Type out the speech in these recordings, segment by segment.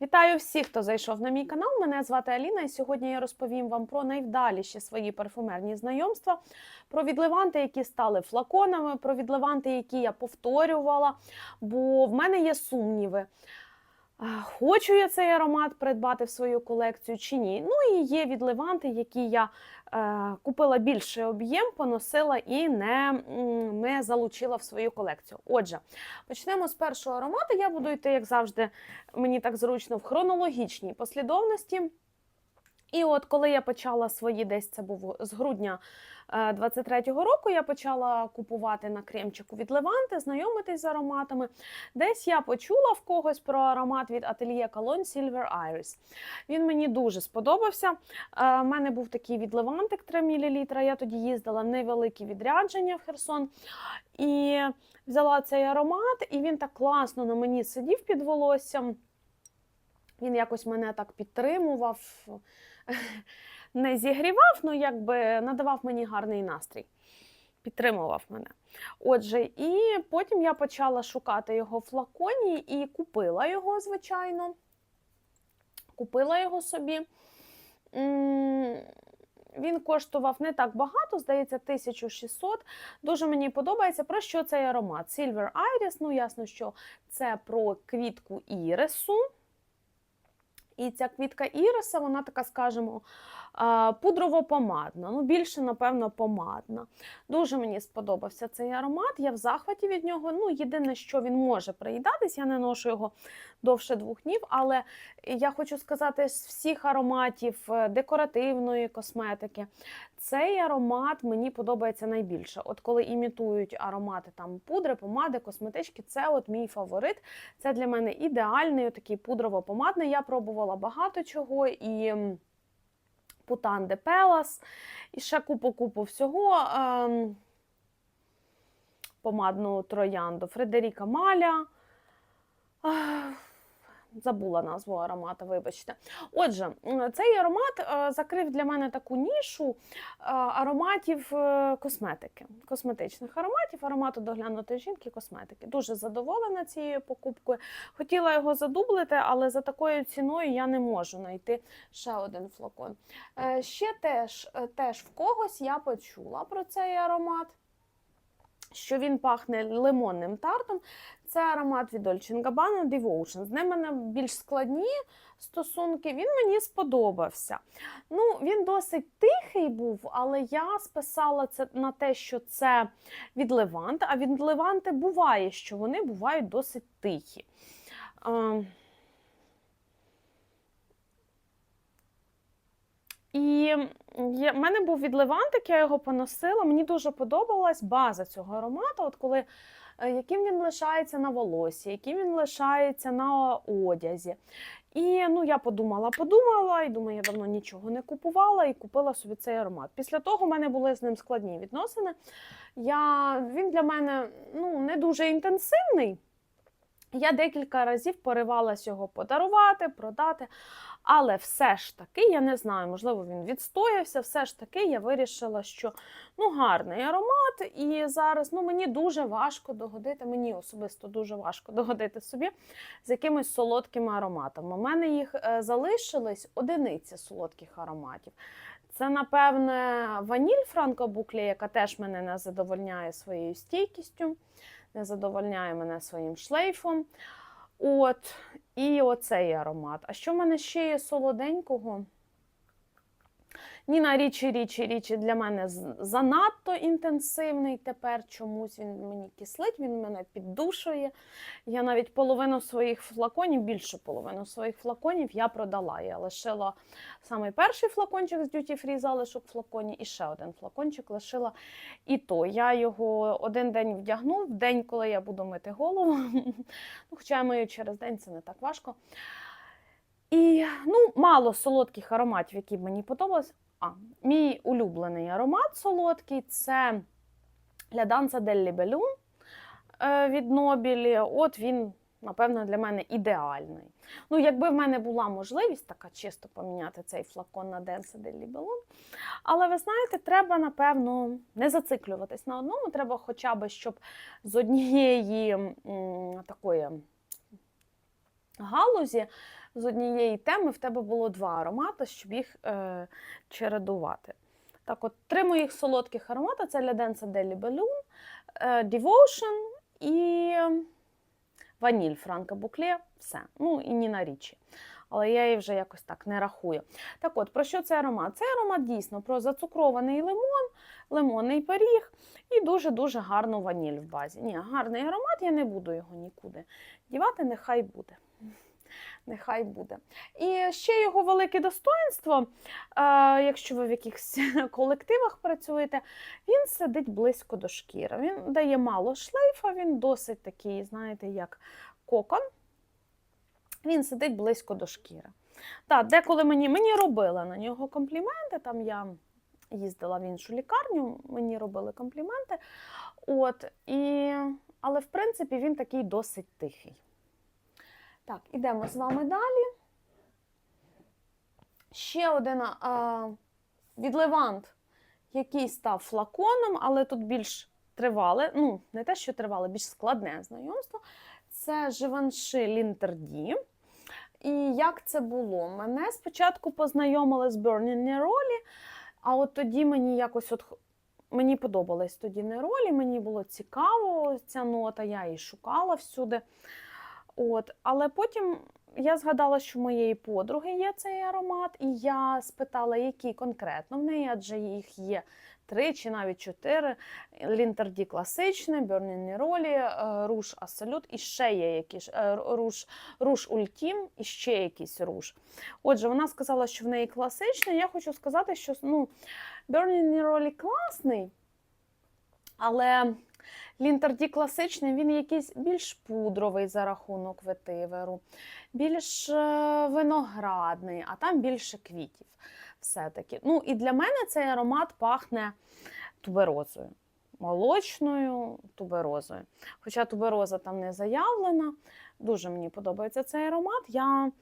Вітаю всіх, хто зайшов на мій канал. Мене звати Аліна, і сьогодні я розповім вам про найвдаліші свої парфумерні знайомства, про відливанти, які стали флаконами, про відливанти, які я повторювала, бо в мене є сумніви. Хочу я цей аромат придбати в свою колекцію чи ні. Ну і є відливанти, які я купила більший об'єм, поносила і не, не залучила в свою колекцію. Отже, почнемо з першого аромату. Я буду йти, як завжди, мені так зручно в хронологічній послідовності. І от коли я почала свої, десь це був з грудня 23-го року, я почала купувати на кремчику від Леванти, знайомитись з ароматами. Десь я почула в когось про аромат від ательє Cologne Silver Iris. Він мені дуже сподобався. Е, У мене був такий від Левантик 3 мл. Я тоді їздила невеликі відрядження в Херсон. І взяла цей аромат, і він так класно на мені сидів під волоссям. Він якось мене так підтримував, не зігрівав, ну якби надавав мені гарний настрій. Підтримував мене. Отже, і потім я почала шукати його в флаконі і купила його, звичайно. Купила його собі. Він коштував не так багато, здається, 1600. Дуже мені подобається. Про що цей аромат? Silver Iris, ну ясно, що це про квітку ірису. І ця квітка іриса, вона така, скажімо, пудрово-помадна. Ну, більше, напевно, помадна. Дуже мені сподобався цей аромат. Я в захваті від нього. Ну, єдине, що він може приїдатись, я не ношу його довше двох днів, але я хочу сказати, з всіх ароматів е, декоративної косметики, цей аромат мені подобається найбільше. От коли імітують аромати там пудри, помади, косметички, це от мій фаворит. Це для мене ідеальний такий пудрово-помадний. Я пробувала багато чого і. Путан де Пелас, і ще купу-купу всього. Ем, помадну троянду Фредеріка Маля. Забула назву аромата, вибачте. Отже, цей аромат е, закрив для мене таку нішу е, ароматів е, косметики, косметичних ароматів, аромату доглянутої жінки, косметики. Дуже задоволена цією покупкою. Хотіла його задублити, але за такою ціною я не можу знайти ще один флакон. Ще теж, теж в когось я почула про цей аромат. Що він пахне лимонним тартом. Це аромат від Dolce Gabbana Devotion. З ним мене більш складні стосунки. Він мені сподобався. Ну, він досить тихий був, але я списала це на те, що це від Леванти. А від Леванти буває, що вони бувають досить тихі. Е, І в мене був від Левантик, я його поносила. Мені дуже подобалась база цього аромату. От коли е, яким він лишається на волосі, яким він лишається на одязі. І ну, я подумала, подумала, і думаю, я давно нічого не купувала і купила собі цей аромат. Після того в мене були з ним складні відносини. Я, Він для мене ну, не дуже інтенсивний. Я декілька разів поривалась його подарувати, продати. Але все ж таки, я не знаю, можливо, він відстоявся. Все ж таки, я вирішила, що ну, гарний аромат, і зараз ну, мені дуже важко догодити, мені особисто дуже важко догодити собі з якимись солодкими ароматами. У мене їх е, залишились одиниці солодких ароматів. Це, напевне, ваніль Франко Буклі, яка теж мене не задовольняє своєю стійкістю, не задовольняє мене своїм шлейфом. От, і оцей аромат. А що в мене ще є солоденького? Ніна річі, річі, річі для мене занадто інтенсивний тепер чомусь він мені кислить, він мене піддушує. Я навіть половину своїх флаконів, більшу половину своїх флаконів я продала. Я лишила саме перший флакончик з Duty Free залишок в флаконі, і ще один флакончик лишила. І то я його один день вдягну, в день, коли я буду мити голову. Ну, Хоча я мию через день, це не так важко. І ну, мало солодких ароматів, які б мені подобались. А, мій улюблений аромат солодкий це La Danza del Libellun е, від Нобілі. От він, напевно, для мене ідеальний. Ну, якби в мене була можливість така чисто поміняти цей флакон на Danza del Libellun. Але ви знаєте, треба, напевно, не зациклюватись на одному. Треба хоча б, щоб з однієї м, такої галузі з однієї теми в тебе було два аромати, щоб їх е, чередувати. Так, от три моїх солодких аромати це La Densa Deli Balloon, Devotion і ваніль Франка Букле. Все. Ну і Ніна Річі. Але я її вже якось так не рахую. Так от, про що цей аромат? Цей аромат дійсно про зацукрований лимон, лимонний пиріг і дуже-дуже гарну ваніль в базі. Ні, гарний аромат, я не буду його нікуди дівати, нехай буде. Нехай буде. І ще його велике достоинство, е, якщо ви в якихось колективах працюєте, він сидить близько до шкіри. Він дає мало шлейфа, він досить такий, знаєте, як кокон. Він сидить близько до шкіри. Так, деколи мені, мені робили на нього компліменти, там я їздила в іншу лікарню, мені робили компліменти. От, і, але, в принципі, він такий досить тихий. Так, ідемо з вами далі. Ще один а, відливант, який став флаконом, але тут більш тривале, ну, не те, що тривале, більш складне знайомство. Це Живанши Лінтерді. І як це було? Мене спочатку познайомили з Burning Neroli, а от тоді мені якось от мені подобались тоді неролі, мені було цікаво ця нота, я її шукала всюди. От, Але потім я згадала, що в моєї подруги є цей аромат, і я спитала, який конкретно в неї, адже їх є три чи навіть чотири. Лінтерді класичний, Burning Neroli, Руш Абсолют і ще є якийсь руш, руш Ультім і ще якийсь руш. Отже, вона сказала, що в неї класичний. Я хочу сказати, що ну, Burning Neroli класний, але Лінтерді класичний, він якийсь більш пудровий за рахунок ветиверу, більш е, виноградний, а там більше квітів. Все-таки. Ну, І для мене цей аромат пахне туберозою, молочною туберозою. Хоча тубероза там не заявлена. Дуже мені подобається цей аромат. Я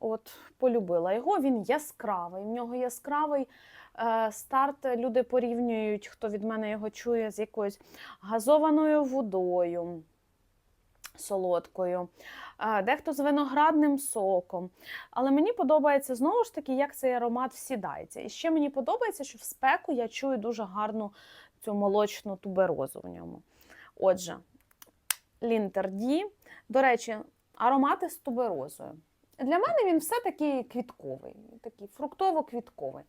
от полюбила його, він яскравий. В нього яскравий старт. Люди порівнюють, хто від мене його чує, з якоюсь газованою водою. Солодкою, е, дехто з виноградним соком. Але мені подобається знову ж таки, як цей аромат всідається. І ще мені подобається, що в спеку я чую дуже гарну цю молочну туберозу в ньому. Отже, Лінтерді. До речі, аромати з туберозою. Для мене він все-таки квітковий, такий фруктово-квітковий.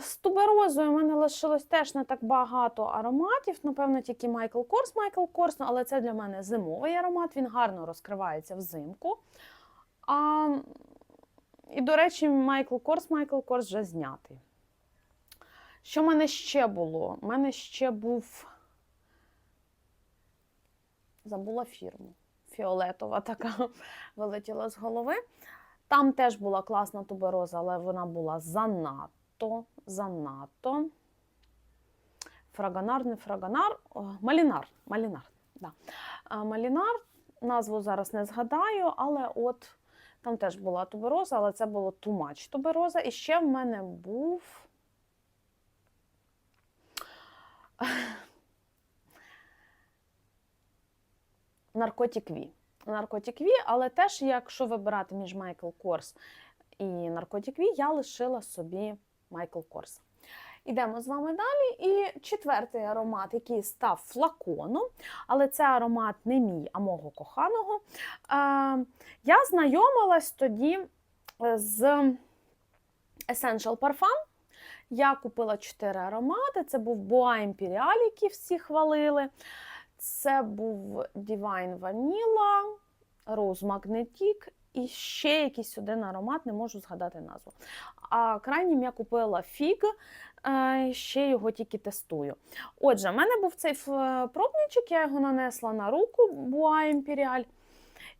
З туберозою в мене лишилось теж не так багато ароматів. Напевно, тільки Майкл Корс, Майкл Корс, але це для мене зимовий аромат, він гарно розкривається взимку. А, І, до речі, Майкл Корс, Майкл Корс вже знятий. Що в мене ще було? У мене ще був. Забула фірму. Фіолетова така вилетіла з голови. Там теж була класна тубероза, але вона була занадто, занадто. Фраганар, не фраганар, О, малінар. Малінар, да. Малінар, назву зараз не згадаю, але от там теж була тубероза, але це було тумач тубероза. І ще в мене був. Наркотік Ві. Наркотік Ві, але теж, якщо вибирати між Майкл Корс і Наркотік Ві, я лишила собі Майкл Корс. Ідемо з вами далі. І четвертий аромат, який став флаконом, але це аромат не мій, а мого коханого. Я знайомилась тоді з Essential Parfum. Я купила чотири аромати. Це був Boa Imperial, який всі хвалили. Це був Divine Vanilla, Rose Magnetic і ще якийсь один аромат, не можу згадати назву. А крайнім я купила фіг, ще його тільки тестую. Отже, в мене був цей пробничок, я його нанесла на руку Буа Imperial.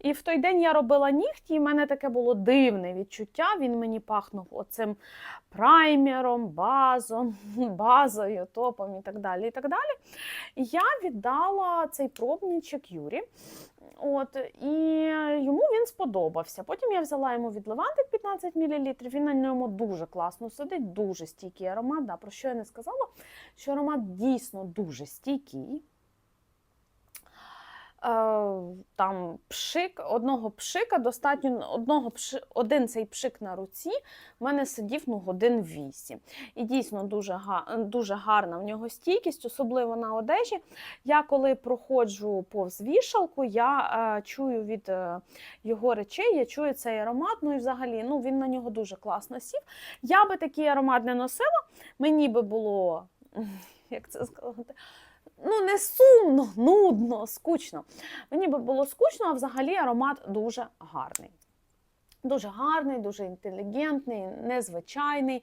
І в той день я робила нігті, і в мене таке було дивне відчуття. Він мені пахнув оцим праймером, базом, базою, топом і так далі. І так далі. Я віддала цей пробничок Юрі. От, І йому він сподобався. Потім я взяла йому відливантик 15 мл, він на ньому дуже класно сидить, дуже стійкий аромат. Да, Про що я не сказала? Що аромат дійсно дуже стійкий. Там пшик, одного пшика достатньо одного пши, один цей пшик на руці в мене сидів ну, годин вісім. І дійсно дуже, дуже гарна в нього стійкість, особливо на одежі. Я коли проходжу повз вішалку, я е, чую від е, його речей, я чую цей аромат. Ну і взагалі ну, він на нього дуже класно сів. Я би такий аромат не носила, мені би було, як це сказати, ну не сумно, нудно, скучно. Мені би було скучно, а взагалі аромат дуже гарний. Дуже гарний, дуже інтелігентний, незвичайний.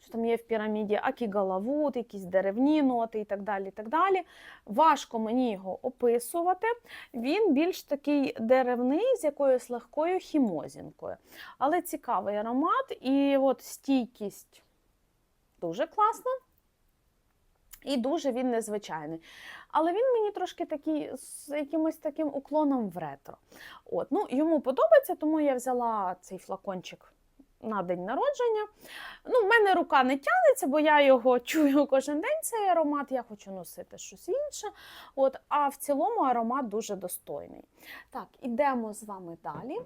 Що там є в піраміді акігалавут, якісь деревні ноти і так далі. і так далі. Важко мені його описувати. Він більш такий деревний з якоюсь легкою хімозінкою. Але цікавий аромат, і от стійкість дуже класна. І дуже він незвичайний. Але він мені трошки такий з якимось таким уклоном в ретро. От, ну, йому подобається, тому я взяла цей флакончик на день народження. Ну, в мене рука не тягнеться, бо я його чую кожен день, цей аромат. Я хочу носити щось інше. От, а в цілому аромат дуже достойний. Так, ідемо з вами далі.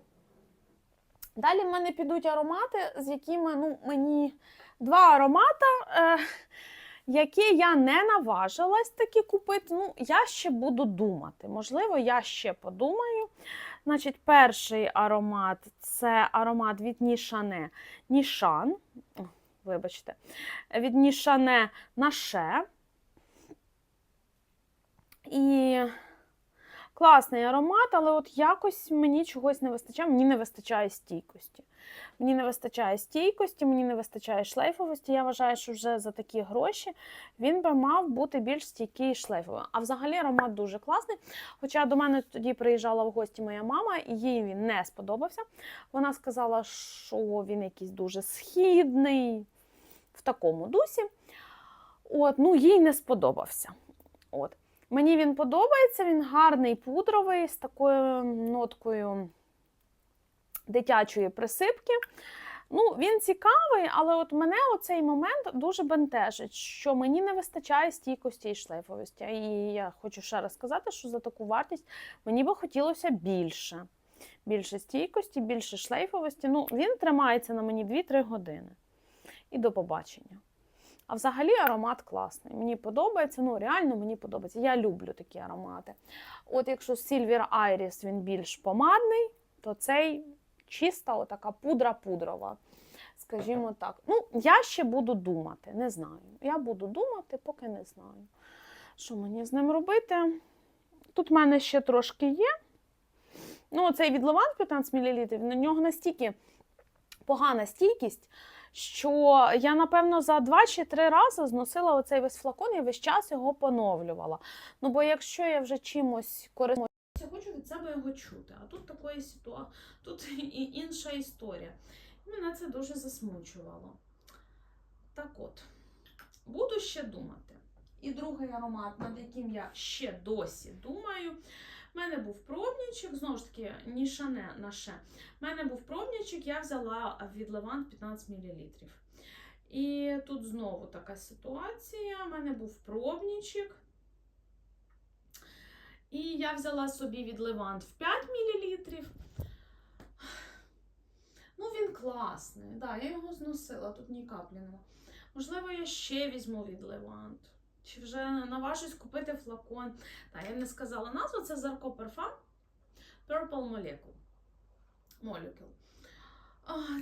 Далі в мене підуть аромати, з якими ну, мені два аромата. Е, які я не наважилась таки купити. Ну, я ще буду думати. Можливо, я ще подумаю. Значить, перший аромат це аромат від Нішане Нішан. Вибачте, від Нішане Наше. І класний аромат, але от якось мені чогось не вистачає. Мені не вистачає стійкості. Мені не вистачає стійкості, мені не вистачає шлейфовості. Я вважаю, що вже за такі гроші він би мав бути більш стійкий і шлейфовий. А взагалі аромат дуже класний. Хоча до мене тоді приїжджала в гості моя мама, і їй він не сподобався. Вона сказала, що він якийсь дуже східний в такому дусі. От, ну, їй не сподобався. От. Мені він подобається, він гарний пудровий з такою ноткою дитячої присипки. Ну, він цікавий, але от мене оцей момент дуже бентежить, що мені не вистачає стійкості і шлейфовості. І я хочу ще раз сказати, що за таку вартість мені би хотілося більше. Більше стійкості, більше шлейфовості. Ну, він тримається на мені 2-3 години. І до побачення. А взагалі аромат класний. Мені подобається, ну реально мені подобається. Я люблю такі аромати. От якщо Silver Iris він більш помадний, то цей чиста, отака пудра пудрова. Скажімо так. Ну, я ще буду думати, не знаю. Я буду думати, поки не знаю. Що мені з ним робити? Тут в мене ще трошки є. Ну, цей від Левант 15 мл, на нього настільки погана стійкість, що я, напевно, за два чи три рази зносила оцей весь флакон і весь час його поновлювала. Ну, бо якщо я вже чимось користуюся, я хочу від себе його чути. А тут такої ситуації, тут і інша історія. Мене це дуже засмучувало. Так от, буду ще думати. І другий аромат, над яким я ще досі думаю. У мене був пробничок, знову ж таки, нішане наше. У мене був пробничок, я взяла від Левант 15 мл. І тут знову така ситуація. У мене був пробничок. І я взяла собі від Левант в 5 мл. Ну, він класний. Да, я його зносила, тут ні каплі нема. Можливо, я ще візьму від Левант. Чи вже наважусь купити флакон. Так, я не сказала назву, це Зарко Парфам Purple Molecule. Molecule.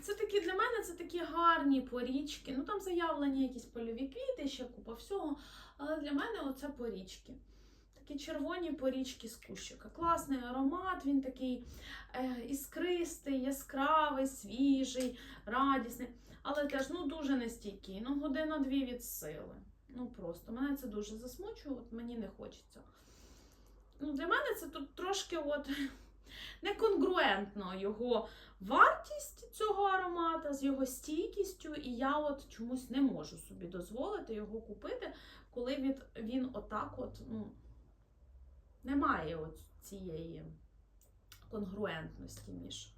Це такі для мене це такі гарні порічки. Ну там заявлені якісь польові квіти, ще купа всього. Але для мене оце порічки. Такі червоні порічки з кущика. Класний аромат, він такий е, іскристий, яскравий, свіжий, радісний. Але теж ну, дуже нестійкий. Ну, година-дві від сили. Ну просто мене це дуже засмучує, от мені не хочеться. Ну, Для мене це тут трошки от неконгруентно його вартість цього аромата з його стійкістю, і я от чомусь не можу собі дозволити його купити, коли від, він отак от, ну, немає от цієї конгруентності між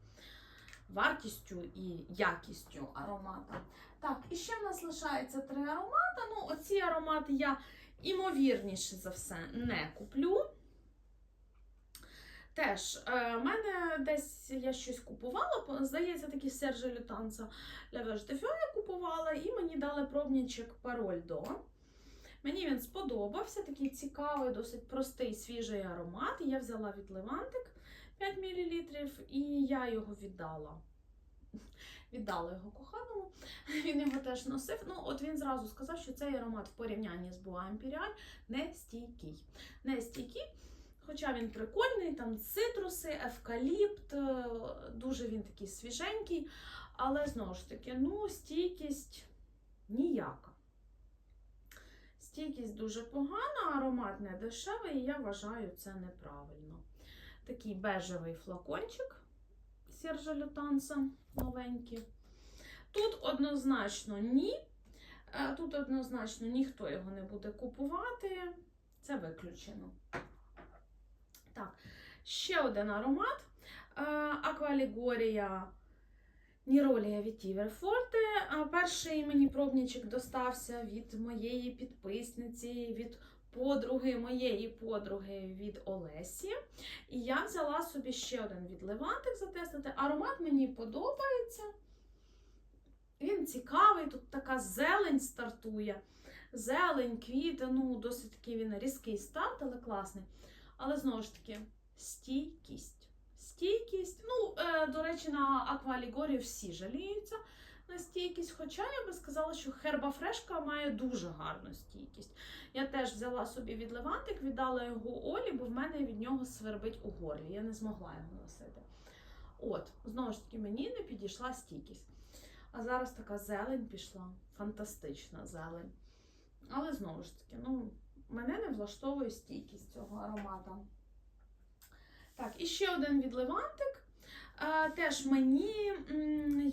вартістю і якістю аромата. Так, і ще в нас лишається три аромати. Ну, оці аромати я імовірніше за все не куплю. Теж, е, в мене десь я щось купувала, здається, такий Серже Лютанца Левеш Дефьо я купувала, і мені дали пробничок пароль до. Мені він сподобався, такий цікавий, досить простий, свіжий аромат. Я взяла від Левантик 5 мл, і я його віддала. Віддала його коханому, він його теж носив. Ну, от він зразу сказав, що цей аромат в порівнянні з Boa Imperial не стійкий. Не стійкий, хоча він прикольний, там цитруси, евкаліпт, е, дуже він такий свіженький, але знову ж таки, ну, стійкість ніяка. Стійкість дуже погана, аромат не дешевий, і я вважаю це неправильно. Такий бежевий флакончик Сержа Лютанса новенький. Тут однозначно ні. Е, Тут однозначно ніхто його не буде купувати. Це виключено. Так, ще один аромат. Аквалігорія Ніролія від Тівер Форте. А Перший мені пробничок достався від моєї підписниці, від подруги, моєї подруги від Олесі. І я взяла собі ще один від Левантик затестити. Аромат мені подобається. Він цікавий, тут така зелень стартує. Зелень, квіти, ну, досить такий він різкий старт, але класний. Але знову ж таки, стійкість. Стійкість. Ну, е, до речі, на аквалігорію всі жаліються на стійкість. Хоча я би сказала, що херба фрешка має дуже гарну стійкість. Я теж взяла собі від Левантик, віддала його Олі, бо в мене від нього свербить у горлі. Я не змогла його носити. От, знову ж таки, мені не підійшла стійкість. А зараз така зелень пішла, фантастична зелень. Але знову ж таки, ну, мене не влаштовує стійкість цього аромата. Так, і ще один від Левантик. Теж мені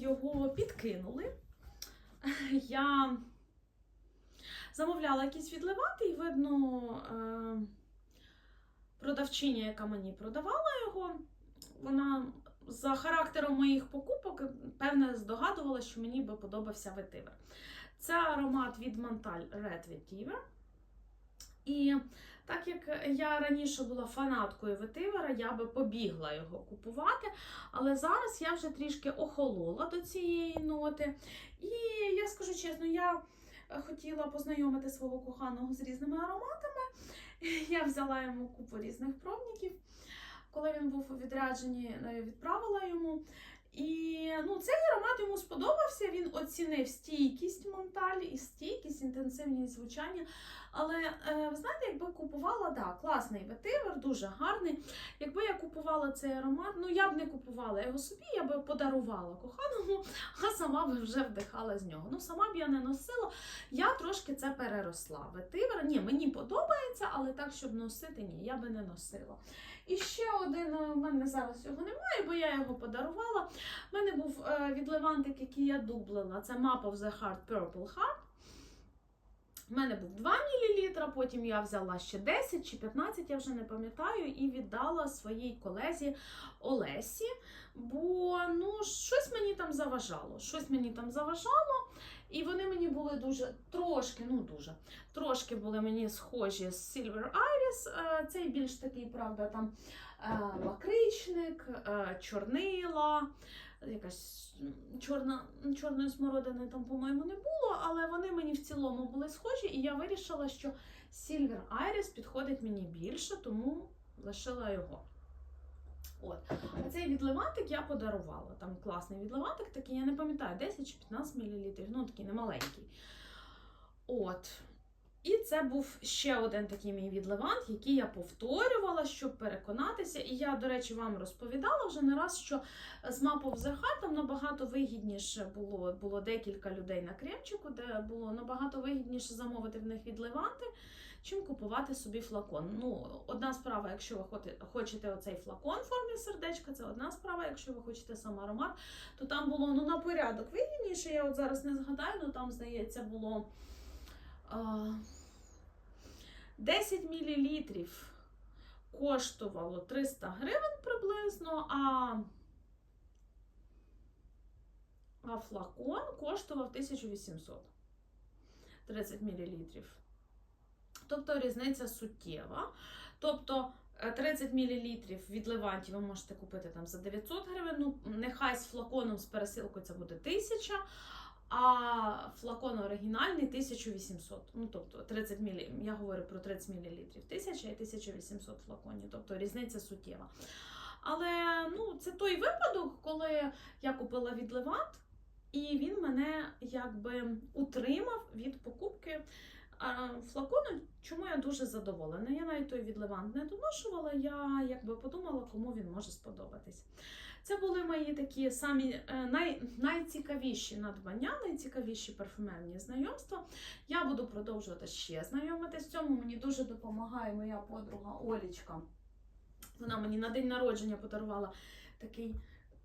його підкинули. Я замовляла якісь від Леванти, і видно, е, продавчиня, яка мені продавала його, вона за характером моїх покупок, певне, здогадувала, що мені би подобався ветивер. Це аромат від Монталь Red Vetiver. І так як я раніше була фанаткою ветивера, я би побігла його купувати. Але зараз я вже трішки охолола до цієї ноти. І я скажу чесно, я хотіла познайомити свого коханого з різними ароматами. Я взяла йому купу різних пробників. Коли він був у відрядженні, е, відправила йому. І ну, цей аромат йому сподобався. Він оцінив стійкість Монталь і стійкість, інтенсивність звучання. Але е, ви знаєте, якби купувала, да, класний ветивер, дуже гарний. Якби я купувала цей аромат, ну я б не купувала його собі, я би подарувала коханому, а сама би вже вдихала з нього. Ну, сама б я не носила. Я трошки це переросла. Ветивер, ні, мені подобається, але так, щоб носити, ні, я би не носила. І ще один, у мене зараз його немає, бо я його подарувала. У мене був е, від Левантик, який я дублила. Це Map of the Heart Purple Heart. У мене був 2 мл, потім я взяла ще 10 чи 15, я вже не пам'ятаю, і віддала своїй колезі Олесі. Бо ну, щось мені там заважало. Щось мені там заважало. І вони мені були дуже трошки, ну дуже, трошки були мені схожі з Silver Iris. Е, Цей більш такий, правда, там е, лакричник, е, чорнила, якась чорна, чорної смородини там, по-моєму, не було, але вони мені в цілому були схожі, і я вирішила, що Silver Iris підходить мені більше, тому лишила його. От. А цей відливантик я подарувала. Там класний відливантик, такий, я не пам'ятаю, 10 чи 15 мл, ну такий немаленький. От. І це був ще один такий мій відливант, який я повторювала, щоб переконатися. І я, до речі, вам розповідала вже не раз, що з the Heart там набагато вигідніше було, було декілька людей на кремчику, де було набагато вигідніше замовити в них відливанти, чим купувати собі флакон. Ну, одна справа, якщо ви хочете оцей флакон в формі сердечка, це одна справа. Якщо ви хочете сам аромат, то там було ну, на порядок вигідніше. Я от зараз не згадаю, ну там, здається, було. А, 10 мл коштувало 300 гривень приблизно, а, а флакон коштував 1800 30 мл. Тобто різниця суттєва. Тобто Е, 30 мл від Леванті ви можете купити там за 900 гривень. Ну, нехай з флаконом з пересилкою це буде 1000, а флакон оригінальний 1800. Ну, тобто 30 мл, я говорю про 30 мл. 1000 і 1800 флаконів, тобто різниця суттєва. Але ну, це той випадок, коли я купила від Левант, і він мене якби утримав від покупки флакону, чому я дуже задоволена. Я навіть той від Левант не доношувала, я якби подумала, кому він може сподобатись. Це були мої такі самі е, най, найцікавіші надбання, найцікавіші парфюмерні знайомства. Я буду продовжувати ще знайомитись. Цьому мені дуже допомагає моя подруга Олічка. Вона мені на день народження подарувала такий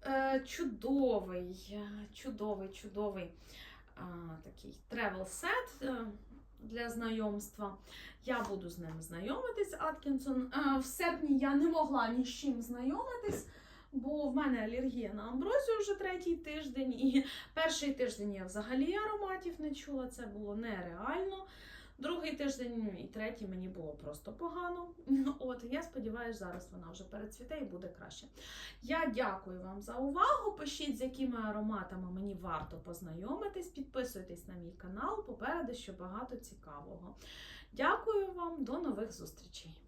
е, чудовий, чудовий, чудовий е, такий тревел сет для знайомства. Я буду з ним знайомитись. Аткінсон. Е, в серпні я не могла ні з чим знайомитись. Бо в мене алергія на амброзію вже третій тиждень, і перший тиждень я взагалі ароматів не чула, це було нереально. Другий тиждень і третій мені було просто погано. От я сподіваюся, зараз вона вже перецвіте і буде краще. Я дякую вам за увагу. Пишіть, з якими ароматами мені варто познайомитись. Підписуйтесь на мій канал. Попереду ще багато цікавого. Дякую вам, до нових зустрічей!